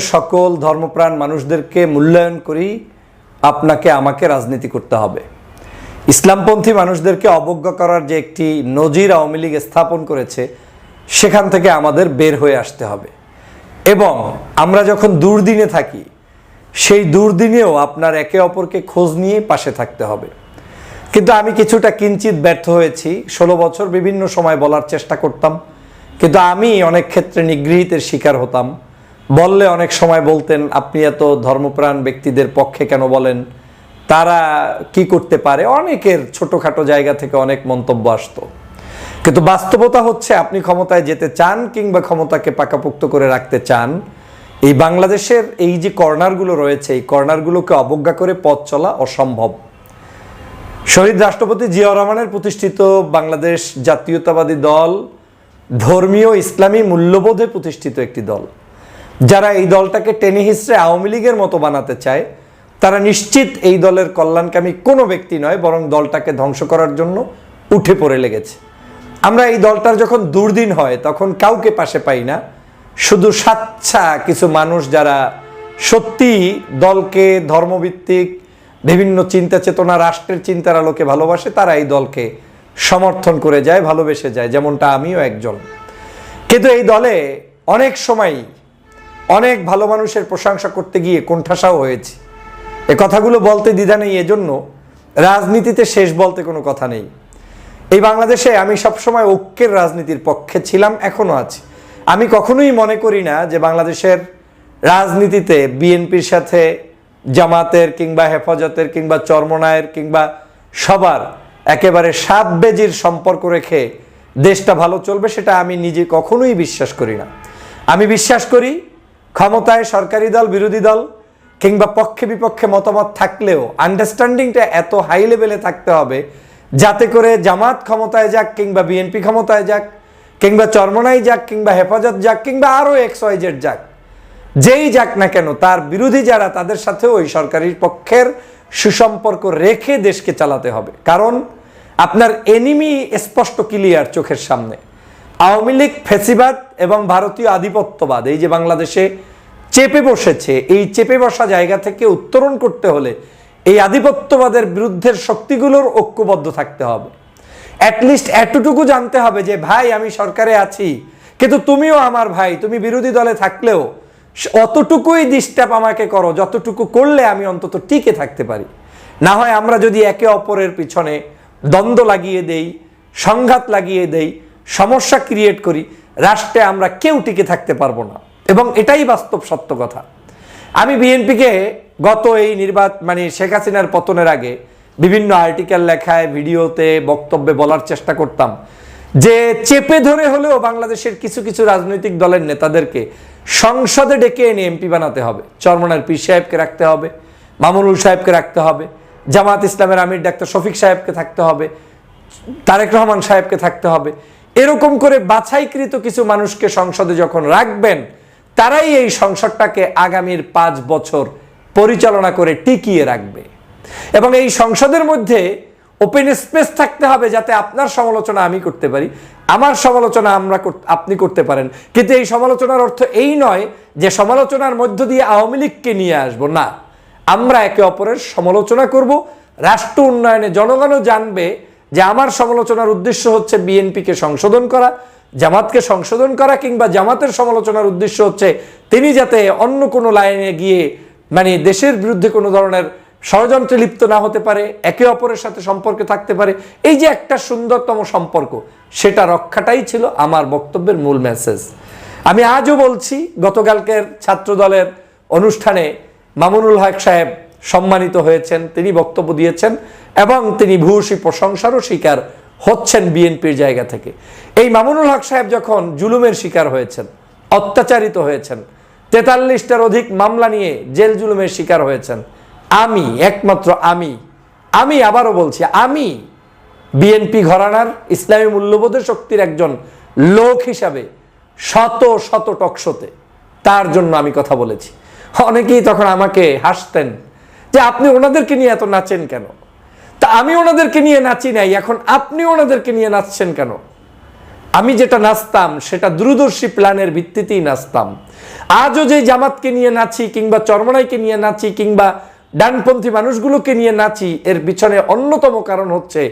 সকল ধর্মপ্রাণ মানুষদেরকে মূল্যায়ন করি, আপনাকে আমাকে রাজনীতি করতে হবে। ইসলামপন্থী মানুষদেরকে অবজ্ঞা করার যে একটি নজির আওয়ামী লীগ স্থাপন করেছে, সেখান থেকে আমাদের বের হয়ে আসতে হবে। এবং আমরা যখন দুর্দিনে থাকি, সেই দুর্দিনেও আপনার একে অপরকে খোঁজ নিয়ে পাশে থাকতে হবে। কিন্তু আমি কিছুটা কিঞ্চিত ব্যর্থ হয়েছি। ষোলো বছর বিভিন্ন সময় বলার চেষ্টা করতাম। কিন্তু আমি অনেক ক্ষেত্রে নিগৃহীতের শিকার হতাম। বললে অনেক সময় বলতেন, আপনি এত ধর্মপ্রাণ ব্যক্তিদের পক্ষে কেন বলেন? তারা কি করতে পারে? অনেকের ছোটোখাটো জায়গা থেকে অনেক মন্তব্য আসতো। কিন্তু বাস্তবতা হচ্ছে, আপনি ক্ষমতায় যেতে চান কিংবা ক্ষমতাকে পাকাপোক্ত করে রাখতে চান, এই বাংলাদেশের এই যে কর্নারগুলো রয়েছে, এই কর্নারগুলোকে অবজ্ঞা করে পথ চলা অসম্ভব। শহীদ রাষ্ট্রপতি জিয়াউর রহমানের প্রতিষ্ঠিত বাংলাদেশ জাতীয়তাবাদী দল ধর্মীয় ইসলামী মূল্যবোধে প্রতিষ্ঠিত একটি দল। যারা এই দলটাকে টেনে হিসড়ে আওয়ামী লীগের মতো বানাতে চায়, তারা নিশ্চিত এই দলের কল্যাণকামী কোনো ব্যক্তি নয়, বরং দলটাকে ধ্বংস করার জন্য উঠে পড়ে লেগেছে। আমরা এই দলটার যখন দুর্দিন হয়, তখন কাউকে পাশে পাই না। শুধু সাচ্ছা কিছু মানুষ যারা সত্যি দলকে, ধর্মভিত্তিক, বিভিন্ন চিন্তা চেতনা, রাষ্ট্রের চিন্তার আলোকে ভালোবাসে, তারা এই দলকে সমর্থন করে যায়, ভালোবেসে যায়, যেমনটা আমিও একজন। কিন্তু এই দলে অনেক সময় অনেক ভালো মানুষের প্রশংসা করতে গিয়ে কোণঠাসাও হয়েছে। এ কথাগুলো বলতে দ্বিধা নেই, এজন্য রাজনীতিতে শেষ বলতে কোনো কথা নেই। এই বাংলাদেশে আমি সবসময় ঐক্যের রাজনীতির পক্ষে ছিলাম এখনও আছি। আমি কখনোই মনে করি না যে বাংলাদেশের রাজনীতিতে বিএনপির সাথে জামাতের কিংবা হেফাজতের কিংবা চরমনায়ের কিংবা সবার একেবারে সাত বেজির সম্পর্ক রেখে দেশটা ভালো চলবে, সেটা আমি নিজে কখনোই বিশ্বাস করি না। আমি বিশ্বাস করি ক্ষমতায় সরকারি দল, বিরোধী দল কিংবা পক্ষে বিপক্ষে মতামত থাকলেও আন্ডারস্ট্যান্ডিংটা এত হাই লেভেলে থাকতে হবে যাতে করে জামাত ক্ষমতায় যাক কিংবা বিএনপি ক্ষমতায় যাক কিংবা চরমনাই যাক কিংবা হেফাজত যাক কিংবা আরও এক্স ওয়াই জেড যাক। যেই যাক না কেন, তার বিরোধী যারা, তাদের সাথেও ওই সরকারি পক্ষের সুসম্পর্ক রেখে দেশকে চালাতে হবে। কারণ আপনার এনিমি স্পষ্ট ক্লিয়ার চোখের সামনে। আওয়ামী লীগ ফেসিবাদ এবং ভারতীয় আধিপত্যবাদ, এই যে বাংলাদেশে চেপে বসেছে, এই চেপে বসা জায়গা থেকে উত্তরণ করতে হলে এই আধিপত্যবাদের বিরুদ্ধের শক্তিগুলোর ঐক্যবদ্ধ থাকতে হবে। অ্যাটলিস্ট এতটুকু জানতে হবে যে, ভাই, আমি সরকারে আছি, কিন্তু তুমিও আমার ভাই, তুমি বিরোধী দলে থাকলেও অতটুকুই ডিস্টার্ব আমাকে করো, যতটুকু করলে আমি অন্তত টিকে থাকতে পারি। না হয় আমরা যদি একে অপরের পিছনে দ্বন্দ্ব লাগিয়ে দেই, সংঘাত লাগিয়ে দেই সমস্যা ক্রিয়েট করি, রাষ্ট্রে আমরা কেউ টিকে থাকতে পারব না। এবং এটাই বাস্তব সত্য কথা। আমি বিএনপিকে গত এই নির্বাচন মানে শেখ হাসিনার পতনের আগে বিভিন্ন আর্টিকেল লেখায়, ভিডিওতে, বক্তব্যে বলার চেষ্টা করতাম যে চেপে ধরে হলেও বাংলাদেশের কিছু কিছু রাজনৈতিক দলের নেতাদেরকে সংসদে ডেকে এনে এমপি বানাতে হবে। চরমনার পীর সাহেবকে রাখতে হবে, মামুনুল সাহেবকে রাখতে হবে, জামাত ইসলামের আমির ডাক্তার শফিক সাহেবকে থাকতে হবে, তারেক রহমান সাহেবকে থাকতে হবে। এরকম করে বাছাইকৃত কিছু মানুষকে সংসদে যখন রাখবেন, তারাই এই সংসদটাকে আগামীর পাঁচ বছর পরিচালনা করে টিকিয়ে রাখবে। এবং এই সংসদের মধ্যে ওপেন স্পেস থাকতে হবে যাতে আপনার সমালোচনা আমি করতে পারি, আমার সমালোচনা আমরা আপনি করতে পারেন। কিন্তু এই সমালোচনার অর্থ এই নয় যে সমালোচনার মধ্য দিয়ে আওয়ামী লীগকে নিয়ে আসব, না। আমরা একে অপরের সমালোচনা করব, রাষ্ট্র উন্নয়নে জনগণও জানবে যে আমার সমালোচনার উদ্দেশ্য হচ্ছে বিএনপিকে সংশোধন করা, জামাতকে সংশোধন করা, কিংবা জামাতের সমালোচনার উদ্দেশ্য হচ্ছে তিনি যাতে অন্য কোনো লাইনে গিয়ে মানে দেশের বিরুদ্ধে কোনো ধরনের ষড়যন্ত্রে লিপ্ত না হতে পারে, একে অপরের সাথে সম্পর্কে থাকতে পারে, এই যে একটা সুন্দরতম সম্পর্ক, সেটা রক্ষাটাই ছিল আমার বক্তব্যের মূল মেসেজ আমি আজও বলছি, গতকালকের ছাত্রদলের অনুষ্ঠানে মামুনুল হক সাহেব সম্মানিত হয়েছেন, তিনি বক্তব্য দিয়েছেন এবং তিনি ভূয়সী প্রশংসারও শিকার হচ্ছেন বিএনপির জায়গা থেকে। এই মামুনুল হক সাহেব যখন জুলুমের শিকার হয়েছেন, অত্যাচারিত হয়েছেন, তেতাল্লিশটার অধিক মামলা নিয়ে জেল জুলুমের শিকার হয়েছেন, আমি, একমাত্র আমি আমি আবারও বলছি, আমি বিএনপি ঘরানার ইসলামী মূল্যবোধের শক্তির একজন লোক হিসাবে শত শত টকশোতে তার জন্য আমি কথা বলেছি। অনেকেই তখন আমাকে হাসতেন যে আপনি ওনাদেরকে নিয়ে এত নাচেন কেন? তা আমি ওনাদেরকে নিয়ে নাচি নাই, এখন আপনি ওনাদেরকে নিয়ে নাচছেন কেন? আমি যেটা নাচতাম, সেটা দূরদর্শী প্ল্যানের ভিত্তিতেই নাচতাম। আজও যে জামাতকে নিয়ে নাচি, কিংবা চরমনাইকে নিয়ে নাচি, কিংবা ডানপন্থী মানুষগুলোকে নিয়ে নাচি, এর পিছনে অন্যতম কারণ হচ্ছে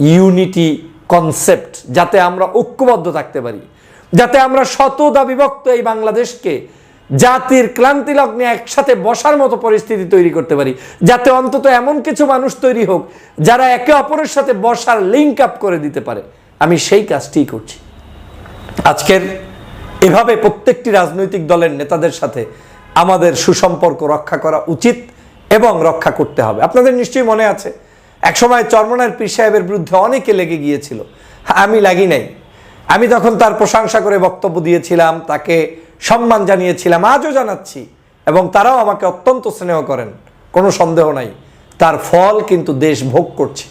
ইউনিটি কনসেপ্ট, যাতে আমরা ঐক্যবদ্ধ থাকতে পারি। যাতে আমরা শতদা বিভক্ত এই বাংলাদেশকে জাতির ক্লান্তি লগ্নে একসাথে বসার মতো পরিস্থিতি তৈরি করতে পারি। যাতে অন্তত এমন কিছু মানুষ তৈরি হোক, যারা একে অপরের সাথে বসার লিঙ্ক আপ করে দিতে পারে। আমি সেই কাজটিই করছি। আজকের এভাবে প্রত্যেকটি রাজনৈতিক দলের নেতাদের সাথে আমাদের সুসম্পর্ক রক্ষা করা উচিত এবং রক্ষা করতে হবে। আপনাদের নিশ্চয়ই মনে আছে, একসময় চরমনার পীর সাহেবের বিরুদ্ধে অনেকে লেগে গিয়েছিল। আমি লাগি নাই। আমি তখন তার প্রশংসা করে বক্তব্য দিয়েছিলাম, তাকে সম্মান জানিয়েছিলাম, আজও জানাচ্ছি। এবং তারাও আমাকে অত্যন্ত স্নেহ করেন, কোনো সন্দেহ নাই। তার ফল কিন্তু দেশ ভোগ করছে।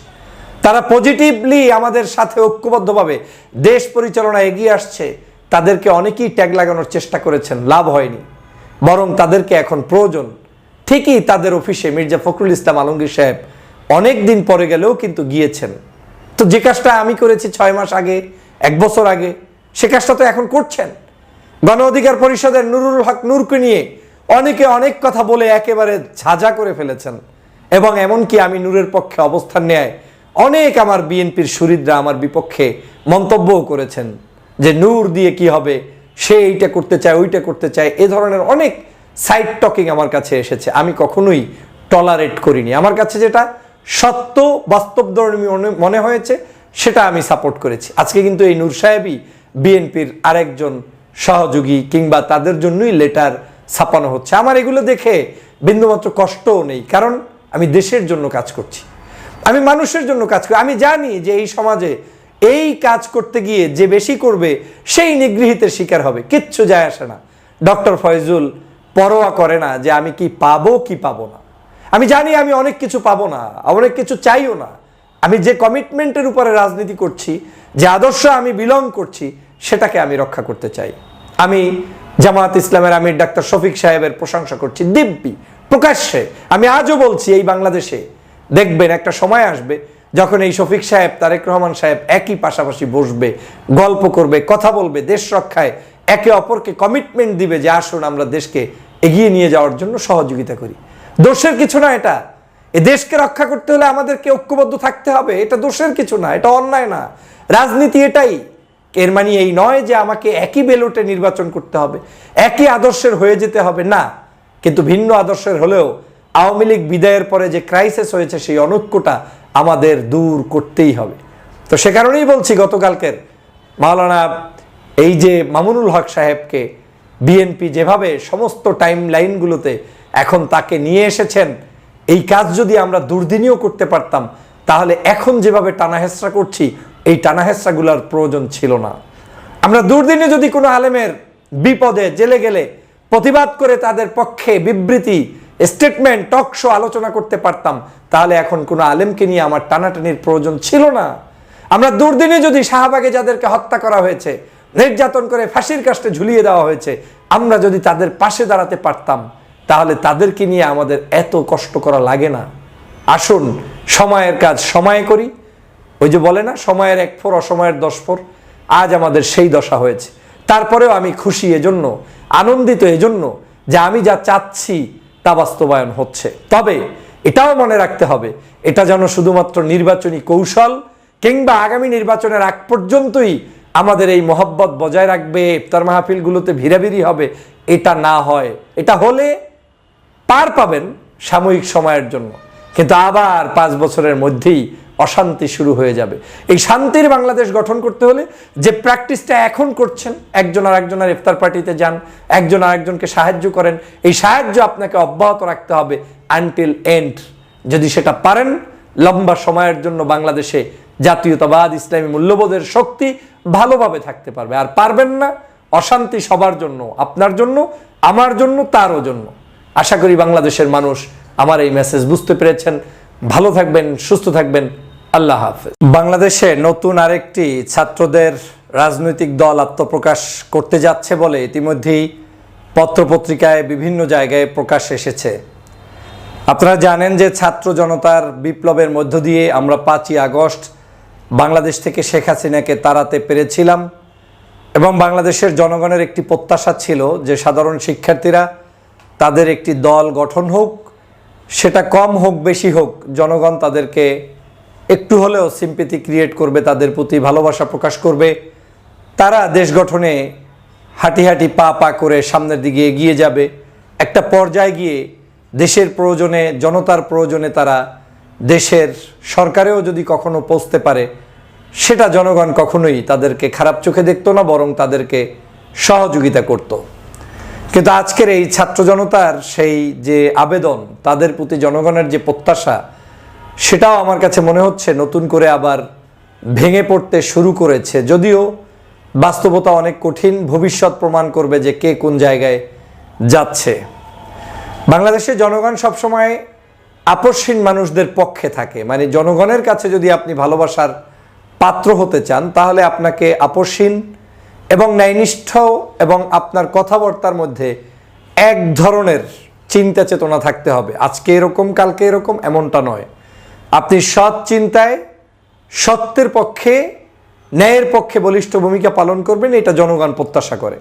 তারা পজিটিভলি আমাদের সাথে ঐক্যবদ্ধভাবে দেশ পরিচালনা এগিয়ে আসছে। তাদেরকে অনেকেই ট্যাগ লাগানোর চেষ্টা করেছেন, লাভ হয়নি। বরং তাদেরকে এখন প্রয়োজন। ঠিকই তাদের অফিসে মির্জা ফখরুল ইসলাম আলমগীর সাহেব অনেক দিন পরে গেলেও কিন্তু গিয়েছেন। তো যে কাজটা আমি করেছি ছয় মাস আগে, এক বছর আগে, সে কাজটা তো এখন করছেন। গণ অধিকার পরিষদের নুরুল হক নূরকে নিয়ে অনেকে অনেক কথা বলে একেবারে ঝাঁঝা করে ফেলেছেন। এবং এমনকি আমি নূরের পক্ষে অবস্থান নেয় অনেক আমার বিএনপির সুরিদরা আমার বিপক্ষে মন্তব্যও করেছেন যে নূর দিয়ে কি হবে, সে এইটা করতে চায়, ওইটা করতে চায়, এ ধরনের অনেক সাইড টকিং আমার কাছে এসেছে। আমি কখনোই টলারেট করিনি। আমার কাছে যেটা সত্য বাস্তবধর্মী মনে- মনে হয়েছে, সেটা আমি সাপোর্ট করেছি। আজকে কিন্তু এই নূর সাহেবই বিএনপির আরেকজন সহযোগী কিংবা তাদের জন্যই লেটার ছাপানো হচ্ছে। আমার এগুলো দেখে বিন্দুমাত্র কষ্টও নেই, কারণ আমি দেশের জন্য কাজ করছি। আমি মানুষের জন্য কাজ করি। আমি জানি যে এই সমাজে এই কাজ করতে গিয়ে যে বেশি করবে, সেই নিগৃহীতের শিকার হবে। কিচ্ছু যায় আসে না। ডক্টর ফয়জুল পরোয়া করে না যে আমি কি পাবো কি পাবো না। আমি জানি আমি অনেক কিছু পাবো না, অনেক কিছু চাইও না। আমি যে কমিটমেন্টের উপরে রাজনীতি করছি, যে আদর্শ আমি বিলং করছি সেটাকে আমি রক্ষা করতে চাই। আমি জামাত ইসলামের আমির ডাক্তার শফিক সাহেবের প্রশংসা করছি দিব্যি, প্রকাশ্যে। আমি আজও বলছি এই বাংলাদেশে দেখবেন একটা সময় আসবে যখন এই শফিক সাহেব, তারেক রহমান সাহেব একই পাশাপাশি বসবে, গল্প করবে, কথা বলবে, দেশ রক্ষায় একে অপরকে কমিটমেন্ট দিবে যে আসুন আমরা দেশকে এগিয়ে নিয়ে যাওয়ার জন্য সহযোগিতা করি। দোষের কিছু না এটা। এ দেশকে রক্ষা করতে হলে আমাদেরকে ঐক্যবদ্ধ থাকতে হবে। এটা দোষের কিছু না, এটা অন্যায় না। রাজনীতি এটাই। এর মানে এই নয় যে আমাকে একই বেলুটে নির্বাচন করতে হবে, একই আদর্শের হয়ে যেতে হবে, না। কিন্তু ভিন্ন আদর্শের হলেও আওয়ামী লীগ বিদায়ের পরে যে ক্রাইসিস হয়েছে সেই অনৈক্যটা আমাদের দূর করতেই হবে। তো সে কারণেই বলছি গতকালকের মাওলানা এই যে মামুনুল হক সাহেবকে বিএনপি যেভাবে সমস্ত টাইম লাইনগুলোতে এখন তাকে নিয়ে এসেছেন, এই কাজ যদি আমরা দুর্দিনীয় করতে পারতাম, তাহলে এখন যেভাবে টানাহেসরা করছি এই টানাহেসরাগুলোর প্রয়োজন ছিল না। আমরা দুর্দিনে যদি কোনো আলেমের বিপদে জেলে গেলে প্রতিবাদ করে তাদের পক্ষে বিবৃতি স্টেটমেন্ট টক শো আলোচনা করতে পারতাম, তাহলে এখন কোনো আলেমকে নিয়ে আমার টানাটানির প্রয়োজন ছিল না। আমরা দুর্দিনে যদি শাহবাগে যাদেরকে হত্যা করা হয়েছে, নির্যাতন করে ফাঁসির কাষ্টে ঝুলিয়ে দেওয়া হয়েছে, আমরা যদি তাদের পাশে দাঁড়াতে পারতাম, তাহলে তাদেরকে নিয়ে আমাদের এত কষ্ট করা লাগে না। আসুন, সময়ের কাজ সময়ে করি। ওই যে বলে না, সময়ের এক ফোর অসময়ের দশ ফোর আজ আমাদের সেই দশা হয়েছে। তারপরেও আমি খুশি এজন্য, আনন্দিত এজন্য যে আমি যা চাচ্ছি তা বাস্তবায়ন হচ্ছে। তবে এটাও মনে রাখতে হবে, এটা যেন শুধুমাত্র নির্বাচনী কৌশল কিংবা আগামী নির্বাচনের আগ পর্যন্তই আমাদের এই মহব্বত বজায় রাখবে, ইফতার মাহফিলগুলোতে ভিড়াভিড়ি হবে, এটা না হয়। এটা হলে পার পাবেন সাময়িক সময়ের জন্য। কিন্তু আবার পাঁচ বছরের মধ্যেই অশান্তি শুরু হয়ে যাবে। এই শান্তির বাংলাদেশ গঠন করতে হলে যে প্র্যাকটিসটা এখন করছেন, একজন আর একজনের ইফতার পার্টিতে যান, একজন আর একজনকে সাহায্য করেন, এই সাহায্য আপনাকে অব্যাহত রাখতে হবে আনটিল এন্ড যদি সেটা পারেন, লম্বা সময়ের জন্য বাংলাদেশে জাতীয়তাবাদ, ইসলামী মূল্যবোধের শক্তি ভালোভাবে থাকতে পারবে। আর পারবেন না, অশান্তি সবার জন্য, আপনার জন্য, আমার জন্য, তারও জন্য। আশা করি বাংলাদেশের মানুষ আমার এই মেসেজ বুঝতে পেরেছেন। ভালো থাকবেন, সুস্থ থাকবেন। আল্লাহ হাফেজ। বাংলাদেশে নতুন আরেকটি ছাত্রদের রাজনৈতিক দল আত্মপ্রকাশ করতে যাচ্ছে বলে ইতিমধ্যেই পত্রপত্রিকায় বিভিন্ন জায়গায় প্রকাশ এসেছে। আপনারা জানেন যে ছাত্র জনতার বিপ্লবের মধ্য দিয়ে আমরা পাঁচই আগস্ট বাংলাদেশ থেকে শেখ হাসিনাকে তাড়াতে পেরেছিলাম এবং বাংলাদেশের জনগণের একটি প্রত্যাশা ছিল যে সাধারণ শিক্ষার্থীরা তাদের একটি দল গঠন হোক, সেটা কম হোক, বেশি হোক, জনগণ তাদেরকে একটু হলেও সিম্পেথি ক্রিয়েট করবে, তাদের প্রতি ভালোবাসা প্রকাশ করবে। তারা দেশ গঠনে হাঁটি হাঁটি পা পা করে সামনের দিকে এগিয়ে যাবে। একটা পর্যায়ে গিয়ে দেশের প্রয়োজনে, জনতার প্রয়োজনে তারা দেশের সরকারেও যদি কখনো পৌঁছতে পারে, সেটা জনগণ কখনোই তাদেরকে খারাপ চোখে দেখতো না, বরং তাদেরকে সহযোগিতা করত। কিন্তু আজকের এই ছাত্র জনতার সেই যে আবেদন, তাদের প্রতি জনগণের যে প্রত্যাশা সেটাও আমার কাছে মনে হচ্ছে নতুন করে আবার ভেঙে পড়তে শুরু করেছে। যদিও বাস্তবতা অনেক কঠিন, ভবিষ্যৎ প্রমাণ করবে যে কে কোন জায়গায় যাচ্ছে। বাংলাদেশের জনগণ সবসময় আপসহীন মানুষদের পক্ষে থাকে। মানে জনগণের কাছে যদি আপনি ভালোবাসার পাত্র হতে চান, তাহলে আপনাকে আপসহীন এবং ন্যায়নিষ্ঠ এবং আপনার কথাবার্তার মধ্যে এক ধরনের চিন্তা চেতনা থাকতে হবে। আজকে এরকম, কালকে এরকম, এমনটা নয়। আপনি সৎ চিন্তায়, সত্যের পক্ষে, ন্যায়ের পক্ষে বলিষ্ঠ ভূমিকা পালন করবেন, এটা জনগণ প্রত্যাশা করে।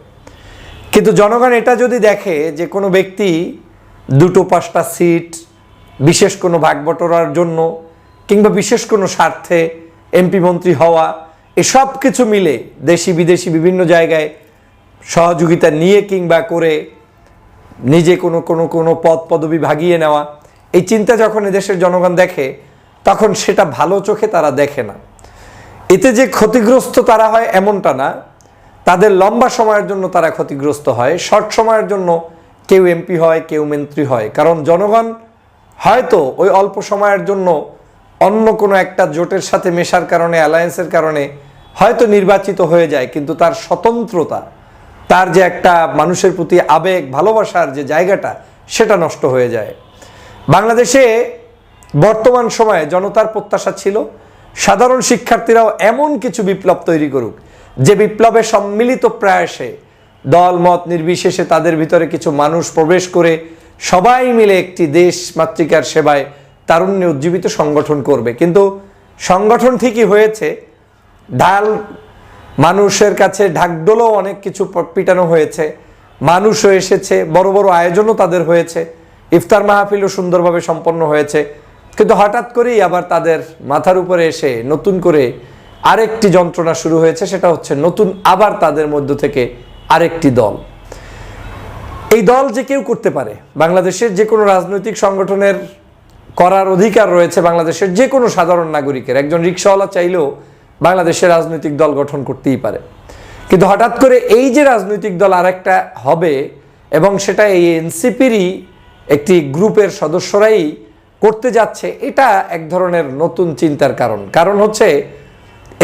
কিন্তু জনগণ এটা যদি দেখে যে কোনো ব্যক্তি দুটো পাঁচটা সিট, বিশেষ কোনো ভাগ বটরার জন্য কিংবা বিশেষ কোনো স্বার্থে এমপি মন্ত্রী হওয়া এসব কিছু মিলে দেশি বিদেশি বিভিন্ন জায়গায় সহযোগিতা নিয়ে কিংবা করে নিজে কোনো কোনো কোনো পদ, পদবি ভাগিয়ে নেওয়া, এই চিন্তা যখন এদেশের জনগণ দেখে তখন সেটা ভালো চোখে তারা দেখে না। এতে যে ক্ষতিগ্রস্ত তারা হয় এমনটা না। তাদের লম্বা সময়ের জন্য তারা ক্ষতিগ্রস্ত হয়, শর্ট সময়ের জন্য কেউ এমপি হয়, কেউ মন্ত্রী হয়। কারণ জনগণ হয়তো ওই অল্প সময়ের জন্য অন্য কোনো একটা জোটের সাথে মেশার কারণে, অ্যালায়েন্সের কারণে হয়তো নির্বাচিত হয়ে যায়, কিন্তু তার স্বতন্ত্রতা, তার যে একটা মানুষের প্রতি আবেগ, ভালোবাসার যে জায়গাটা, সেটা নষ্ট হয়ে যায়। বাংলাদেশে বর্তমান সময়ে জনতার প্রত্যাশা ছিল, সাধারণ শিক্ষার্থীরাও এমন কিছু বিপ্লব তৈরি করুক, যে বিপ্লবে সম্মিলিত প্রয়াসে দল, মত নির্বিশেষে তাদের ভিতরে কিছু মানুষ প্রবেশ করে সবাই মিলে একটি দেশ মাতৃকার সেবায় তারুণ্যে উজ্জীবিত সংগঠন করবে। কিন্তু সংগঠন ঠিকই হয়েছে ঢাল মানুষের কাছে ঢাকডোলও অনেক কিছু পিটানো হয়েছে, মানুষও এসেছে, বড় বড় আয়োজনও তাদের হয়েছে, ইফতার মাহফিলও সুন্দরভাবে সম্পন্ন হয়েছে। কিন্তু হঠাৎ করেই আবার তাদের মাথার উপরে এসে নতুন করে আরেকটি যন্ত্রণা শুরু হয়েছে, সেটা হচ্ছে নতুন আবার তাদের মধ্য থেকে আরেকটি দল। এই দল যে কেউ করতে পারে, বাংলাদেশের যে কোনো রাজনৈতিক সংগঠনের করার অধিকার রয়েছে বাংলাদেশের যে কোনো সাধারণ নাগরিকের। একজন রিক্সাওয়ালা চাইলেও বাংলাদেশের রাজনৈতিক দল গঠন করতেই পারে। কিন্তু হঠাৎ করে এই যে রাজনৈতিক দল আরেকটা হবে, এবং সেটা এই এনসিপিরই একটি গ্রুপের সদস্যরাই করতে যাচ্ছে, এটা এক ধরনের নতুন চিন্তার কারণ। কারণ হচ্ছে,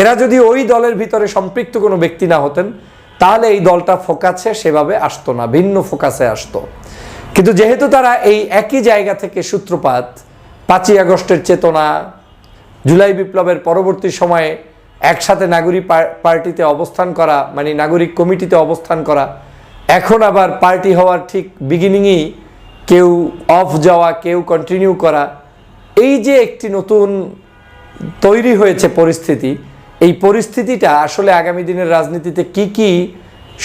এরা যদি ওই দলের ভিতরে সম্পৃক্ত কোনো ব্যক্তি না হতেন, তাহলে এই দলটা ফোকাসে সেভাবে আসতো না, ভিন্ন ফোকাসে আসতো। কিন্তু যেহেতু তারা এই একই জায়গা থেকে সূত্রপাত, পাঁচই আগস্টের চেতনা, জুলাই বিপ্লবের পরবর্তী সময়ে একসাথে নাগরিক পার্টিতে অবস্থান করা মানে নাগরিক কমিটিতে অবস্থান করা, এখন আবার পার্টি হওয়ার ঠিক বিগিনিংয়েই কেউ অফ যাওয়া, কেউ কন্টিনিউ করা, এই যে একটি নতুন তৈরি হয়েছে পরিস্থিতি, এই পরিস্থিতিটা আসলে আগামী দিনের রাজনীতিতে কি কি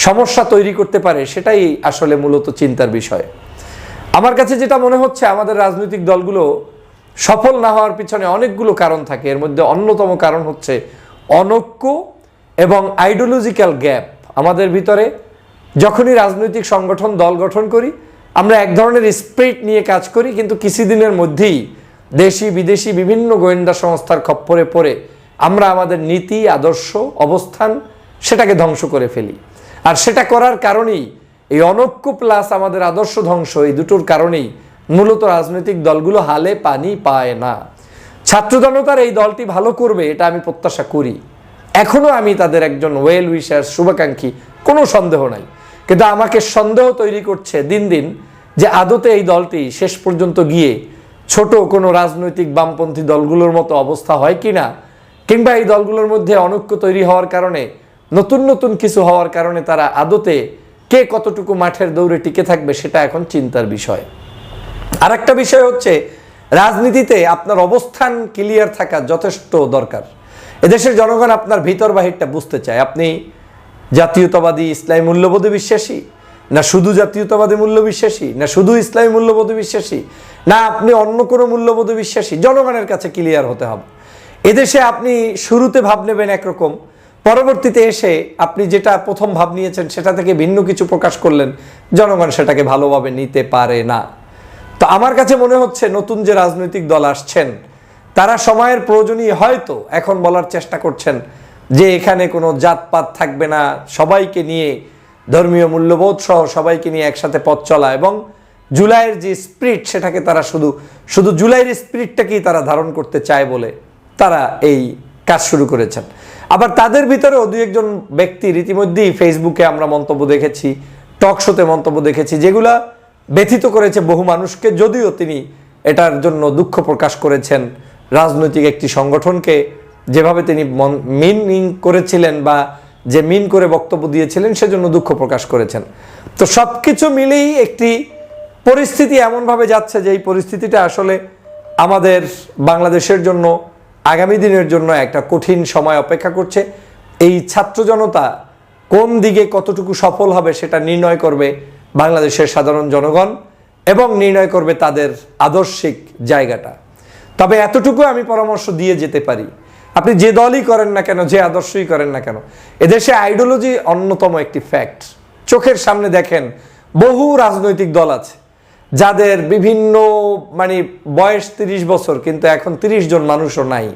সমস্যা তৈরি করতে পারে সেটাই আসলে মূলত চিন্তার বিষয়। আমার কাছে যেটা মনে হচ্ছে, আমাদের রাজনৈতিক দলগুলো সফল না হওয়ার পিছনে অনেকগুলো কারণ থাকে। এর মধ্যে অন্যতম কারণ হচ্ছে অনৈক্য এবং আইডিওলজিক্যাল গ্যাপ আমাদের ভিতরে যখনই রাজনৈতিক সংগঠন, দল গঠন করি আমরা এক ধরনের স্পিরিট নিয়ে কাজ করি, কিন্তু কিছুদিনের মধ্যেই দেশি, বিদেশি বিভিন্ন গোয়েন্দা সংস্থার খপ্পরে পড়ে আমরা আমাদের নীতি, আদর্শ, অবস্থান সেটাকে ধ্বংস করে ফেলি। আর সেটা করার কারণেই এই অনৈক্য প্লাস আমাদের আদর্শ ধ্বংস, এই দুটোর কারণেই মূলত রাজনৈতিক দলগুলো হালে পানি পায় না। ছাত্র জনতার এই দলটি ভালো করবে, এটা আমি প্রত্যাশা করি। এখনও আমি তাদের একজন ওয়েল উইশার শুভাকাঙ্ক্ষী, কোনো সন্দেহ নাই। কিন্তু আমাকে সন্দেহ তৈরি করছে দিন দিন যে আদতে এই দলটি শেষ পর্যন্ত গিয়ে ছোট কোনো রাজনৈতিক বামপন্থী দলগুলোর মতো অবস্থা হয় কি না, কিংবা এই দলগুলোর মধ্যে অনৈক্য তৈরি হওয়ার কারণে, নতুন নতুন কিছু হওয়ার কারণে তারা আদতে কে কতটুকু মাঠের দৌড়ে টিকে থাকবে সেটা এখন চিন্তার বিষয়। আর একটা বিষয় হচ্ছে, রাজনীতিতে আপনার অবস্থান ক্লিয়ার থাকা যথেষ্ট দরকার। এদেশের জনগণ আপনার ভিতর বাহিরটা বুঝতে চায়। আপনি জাতীয়তাবাদী ইসলামী মূল্যবোধে বিশ্বাসী? না শুধু জাতীয়তাবাদী মূল্য বিশ্বাসী না শুধু ইসলামী মূল্যবোধে বিশ্বাসী? না আপনি অন্য কোনো মূল্যবোধে বিশ্বাসী? জনগণের কাছে ক্লিয়ার হতে হবে। এদেশে আপনি শুরুতে ভাব নেবেন একরকম, পরবর্তীতে এসে আপনি যেটা প্রথম ভাব নিয়েছেন সেটা থেকে ভিন্ন কিছু প্রকাশ করলেন, জনগণ সেটাকে ভালোভাবে নিতে পারে না। তো আমার কাছে মনে হচ্ছে নতুন যে রাজনৈতিক দল আসছেন, তারা সময়ের প্রয়োজনীয় হয়তো এখন বলার চেষ্টা করছেন যে এখানে কোনো জাতপাত থাকবে না, সবাইকে নিয়ে ধর্মীয় মূল্যবোধ সহ সবাইকে নিয়ে একসাথে পথ চলা এবং জুলাইয়ের যে স্পিরিট সেটাকে তারা শুধু শুধু জুলাইয়ের স্পিরিটটাকেই তারা ধারণ করতে চায় বলে তারা এই কাজ শুরু করেছেন। আবার তাদের ভিতরেও দু একজন ব্যক্তি রীতিমধ্যেই ফেসবুকে আমরা মন্তব্য দেখেছি টক শোতে মন্তব্য দেখেছি, যেগুলা ব্যথিত করেছে বহু মানুষকে, যদিও তিনি এটার জন্য দুঃখ প্রকাশ করেছেন। রাজনৈতিক একটি সংগঠনকে যেভাবে তিনি মিন করেছিলেন বা যে মিন করে বক্তব্য দিয়েছিলেন সেজন্য দুঃখ প্রকাশ করেছেন। তো সব কিছু মিলেই একটি পরিস্থিতি এমনভাবে যাচ্ছে যে এই পরিস্থিতিটা আসলে আমাদের বাংলাদেশের জন্য, আগামী দিনের জন্য একটা কঠিন সময় অপেক্ষা করছে। এই ছাত্র জনতা কোন দিকে কতটুকু সফল হবে সেটা নির্ণয় করবে বাংলাদেশের সাধারণ জনগণ এবং নির্ণয় করবে তাদের আদর্শিক জায়গাটা। তবে এতটুকু আমি পরামর্শ দিয়ে যেতে পারি। আপনি যে দলই করেন না কেন, যে আদর্শই করেন না কেন, এদেশে আইডিওলজি অন্যতম একটি ফ্যাক্ট চোখের সামনে দেখেন, বহু রাজনৈতিক দল আছে, যাদের বিভিন্ন মানে বয়স তিরিশ বছর, কিন্তু এখন তিরিশ জন মানুষও নাই।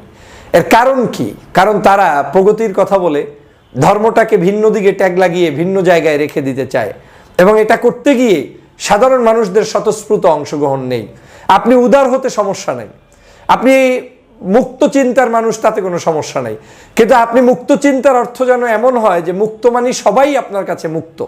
এর কারণ কি? কারণ তারা প্রগতির কথা বলে, ধর্মটাকে ভিন্ন দিকে ট্যাগ লাগিয়ে ভিন্ন জায়গায় রেখে দিতে চায়। এবং এটা করতে গিয়ে সাধারণ মানুষদের স্বতঃস্ফূর্ত অংশগ্রহণ নেই। আপনি উদার হতে সমস্যা নেই। আপনি মুক্ত চিন্তার মানুষ, তাতে কোনো সমস্যা নেই। কিন্তু আপনি মুক্ত চিন্তার অর্থ যেন এমন হয় যে মুক্ত মানে সবাই আপনার কাছে মুক্ত।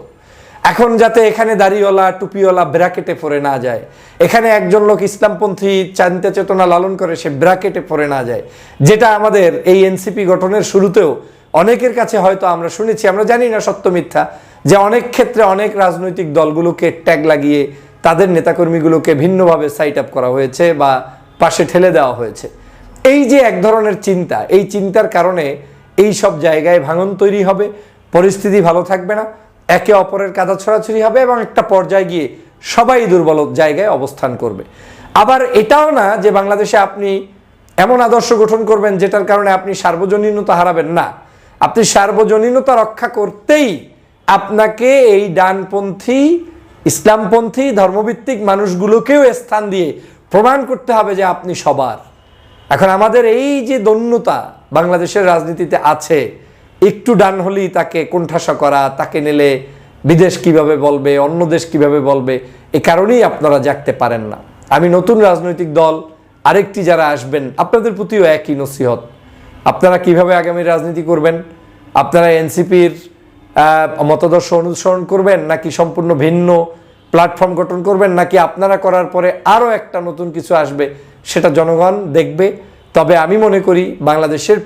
এখন যাতে এখানে দাড়িওয়ালা, টুপিওয়ালা ব্র্যাকেটে পড়ে না যায়, এখানে একজন লোক ইসলামপন্থী চান্তা চেতনা লালন করে, সে ব্র্যাকেটে পড়ে না যায়, যেটা আমাদের এই এনসিপি গঠনের শুরুতেও অনেকের কাছে হয়তো আমরা শুনেছি, আমরা জানি না সত্য মিথ্যা, যে অনেক ক্ষেত্রে অনেক রাজনৈতিক দলগুলোকে ট্যাগ লাগিয়ে তাদের নেতাকর্মীগুলোকে ভিন্নভাবে সাইট আপ করা হয়েছে বা পাশে ঠেলে দেওয়া হয়েছে। এই যে এক ধরনের চিন্তা, এই চিন্তার কারণে এই সব জায়গায় ভাঙন তৈরি হবে, পরিস্থিতি ভালো থাকবে না, একে অপরের কাদা ছড়াছড়ি হবে এবং একটা পর্যায়ে গিয়ে সবাই দুর্বল জায়গায় অবস্থান করবে। আবার এটাও না যে বাংলাদেশে আপনি এমন আদর্শ গঠন করবেন যেটার কারণে আপনি সার্বজনীনতা হারাবেন না। আপনি সার্বজনীনতা রক্ষা করতেই আপনাকে এই ডানপন্থী, ইসলামপন্থী, ধর্মভিত্তিক মানুষগুলোকেও স্থান দিয়ে প্রমাণ করতে হবে যে আপনি সবার। এখন আমাদের এই যে দন্যতা বাংলাদেশের রাজনীতিতে আছে, একটু ডান হলেই তাকে কোণঠাসা করা, তাকে নিলে বিদেশ কীভাবে বলবে, অন্য দেশ কীভাবে বলবে, এ কারণেই আপনারা জাগতে পারেন না। আমি নতুন রাজনৈতিক দল, আরেকটি যারা আসবেন, আপনাদের প্রতিও একই নসিহত। আপনারা কীভাবে আগামী রাজনীতি করবেন? আপনারা এনসিপির মতাদর্শ অনুসরণ করবেন নাকি সম্পূর্ণ ভিন্ন প্ল্যাটফর্ম গঠন করবেন, নাকি আপনারা করার পরে আরও একটা নতুন কিছু আসবে? সেটা জনগণ দেখবে। তবে আমি মনে করি বাংলাদেশের